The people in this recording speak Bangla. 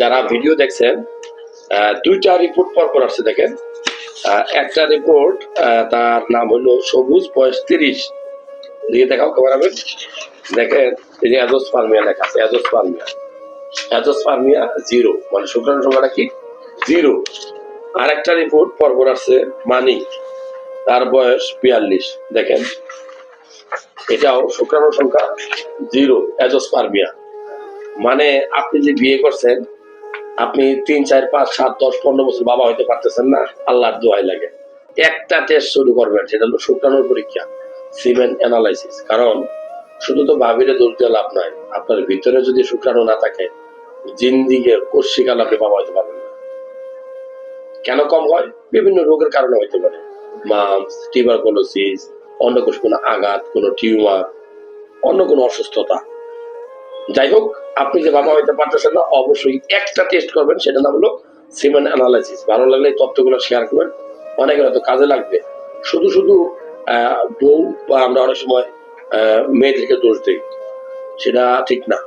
যারা ভিডিও দেখছেন দুইটা রিপোর্ট পরপর আসছে দেখেন। একটা রিপোর্ট তার নাম হলো সবুজ বয়স তিরিশ। দিয়ে দেখাও ক্যামেরাম্যান দেখেন এই যে অ্যাজোস্পার্মিয়া লেখা আছে অ্যাজোস্পার্মিয়া অ্যাজোস্পার্মিয়া জিরো মানে শুক্রাণু সংখ্যাটা কি? জিরো আর একটা রিপোর্ট পরপর আসছে মানিক তার বয়স বিয়াল্লিশ। দেখেন, এটাও শুক্রাণু সংখ্যা জিরো অ্যাজোস্পার্মিয়া মানে আপনি যে বিয়ে করছেন আপনি তিন, চার, পাঁচ, সাত, দশ, পনেরো বছর বাবা হইতে পারতেছেন না, আল্লাহর দোয়াই লাগে। একটা টেস্ট শুরু করবেন, সেটা হলো শুক্রাণুর পরীক্ষা সিমেন্ট অ্যানালাইসিস কারণ শুধু তো ভাবিরে দোষ দিয়ে লাভ নাই, আপনার ভিতরে যদি শুক্রাণু না থাকে জিন্দিগে কোর্সিকাল আপনি বাবা হইতে পারবেন না। কেন কম হয়? বিভিন্ন রোগের কারণে হইতে পারে। মামস টিউবারকুলোসিস অন্য কোনো আঘাত, কোনো টিউমার, অন্য কোনো অসুস্থতা। যাই হোক, আপনি যে বাবা হইতে পারতেছেন না, অবশ্যই একটা টেস্ট করবেন সেটা নাম হলো সিমেন অ্যানালাইসিস ভালো লাগলে এই তথ্যগুলো শেয়ার করবেন, অনেকের হয়তো কাজে লাগবে। শুধু শুধু বউ বা আমরা অনেক সময় মেয়েদেরকে দোষ দিই, সেটা ঠিক না।